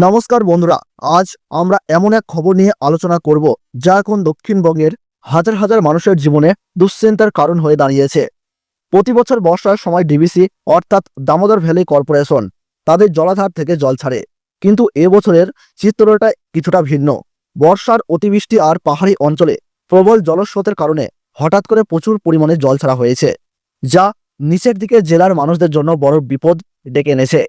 নমস্কার বন্ধুরা, আজ আমরা এমন এক খবর নিয়ে আলোচনা করব, যা এখন দক্ষিণবঙ্গের হাজার হাজার মানুষের জীবনে দুশ্চিন্তার কারণ হয়ে দাঁড়িয়েছে। প্রতি বছর বর্ষার সময় ডিবিসি, অর্থাৎ দামোদর ভ্যালি কর্পোরেশন, তাদের জলাধার থেকে জল ছাড়ে। কিন্তু এবছরের চিত্রটা কিছুটা ভিন্ন। বর্ষার অতিবৃষ্টি আর পাহাড়ি অঞ্চলে প্রবল জলস্রোতের কারণে হঠাৎ করে প্রচুর পরিমাণে জল ছাড়া হয়েছে, যা নিচের দিকে জেলার মানুষদের জন্য বড় বিপদ ডেকে এনেছে।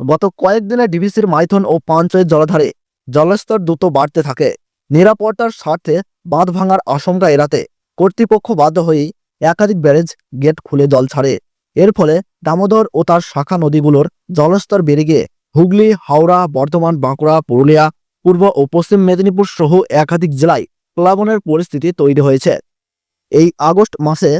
গত কয়েকদিনে ডিভিসির মাইথন ও পাঞ্চয়ের জলাধারে জলস্তর দ্রুত বাড়তে থাকে। নিরাপত্তার স্বার্থে বাঁধ ভাঙার আশঙ্কা এড়াতে কর্তৃপক্ষ বাধ্য হয়েই একাধিক ব্যারেজ গেট খুলে জল ছাড়ে। এর ফলে দামোদর ও তার শাখা নদীগুলোর জলস্তর বেড়ে গিয়ে হুগলি, হাওড়া, বর্ধমান, বাঁকুড়া, পুরুলিয়া, পূর্ব ও পশ্চিম মেদিনীপুর সহ একাধিক জেলায় প্লাবনের পরিস্থিতি তৈরি হয়েছে। এই আগস্ট মাসে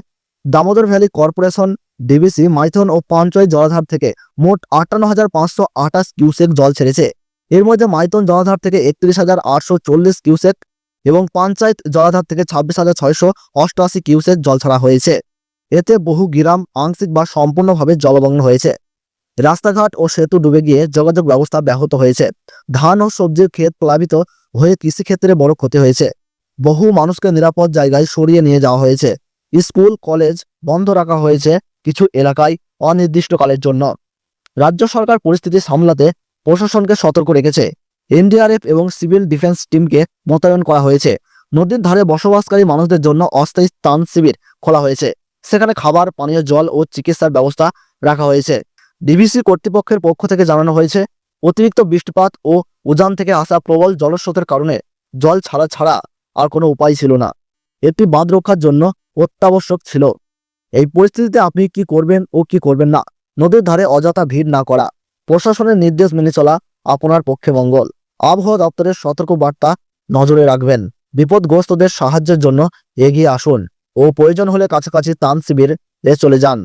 Damodar valley corporation, DVC, Maithon ও পাঞ্চয় জলাধার থেকে মোট আটান্ন হাজার পাঁচশো আঠাশ কিউসেক জল ছেড়েছে। এর মধ্যে মাইথন জলাধার থেকে একত্রিশ হাজার আটশো চল্লিশ কিউসেক এবং পঞ্চায়েত জলাধার থেকে ছাব্বিশ হাজার ছয়শো অষ্টআশি কিউসেক জল ছাড়া হয়েছে। এতে বহু গ্রাম আংশিক বা সম্পূর্ণভাবে জলমগ্ন হয়েছে। রাস্তাঘাট ও সেতু ডুবে গিয়ে যোগাযোগ ব্যবস্থা ব্যাহত হয়েছে। ধান ও সবজির ক্ষেত প্লাবিত হয়ে কৃষিক্ষেত্রে বড় ক্ষতি হয়েছে। বহু মানুষকে নিরাপদ জায়গায় সরিয়ে নিয়ে যাওয়া হয়েছে। স্কুল, কলেজ বন্ধ রাখা হয়েছে কিছু এলাকায় অনির্দিষ্টকালের জন্য। রাজ্য সরকার পরিস্থিতি সামলাতে প্রশাসনকে সতর্ক রেখেছে। এনডিআরএফ এবং সিভিল ডিফেন্স টিমকে মোতায়েন করা হয়েছে। নদীর ধারে বসবাসকারী মানুষদের জন্য অস্থায়ী স্থান শিবির খোলা হয়েছে। সেখানে খাবার, পানীয়, জল ও চিকিৎসার ব্যবস্থা রাখা হয়েছে। ডিভিসি কর্তৃপক্ষের পক্ষ থেকে জানানো হয়েছে, অতিরিক্ত বৃষ্টিপাত ও উজান থেকে আসা প্রবল জলস্রোতের কারণে জল ছাড়া ছাড়া আর কোনো উপায় ছিল না। এটি বাঁধ রক্ষার জন্য অত্যাবশ্যক ছিল। এই পরিস্থিতিতে আপনি কি করবেন ও কি করবেন না, নদীর ধারে অযথা ভিড় না করা, প্রশাসনের নির্দেশ মেনে চলা আপনার পক্ষে মঙ্গল। আবহাওয়া দপ্তরের সতর্ক বার্তা নজরে রাখবেন। বিপদগ্রস্তদের সাহায্যের জন্য এগিয়ে আসুন ও প্রয়োজন হলে কাছাকাছি তান শিবির চলে যান।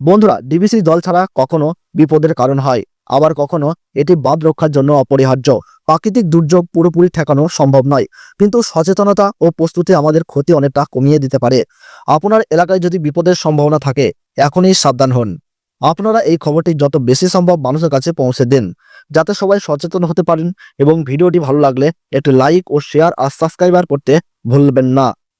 বন্ধুরা, ডিবিসি দল ছাড়া কখনো বিপদের কারণ হয়। আবার কখনো এটি বাঁধ রক্ষার জন্য অপরিহার্য। প্রাকৃতিক দুর্যোগ পুরোপুরি ঠেকানো সম্ভব নয়, কিন্তু সচেতনতা ও প্রস্তুতি আমাদের ক্ষতি অনেকটা কমিয়ে দিতে পারে। আপনার এলাকায় যদি বিপদের সম্ভাবনা থাকে, এখনই সাবধান হন। আপনারা এই খবরটি যত বেশি সম্ভব মানুষের কাছে পৌঁছে দিন, যাতে সবাই সচেতন হতে পারেন এবং ভিডিওটি ভালো লাগলে একটু লাইক ও শেয়ার আর সাবস্ক্রাইবার করতে ভুলবেন না।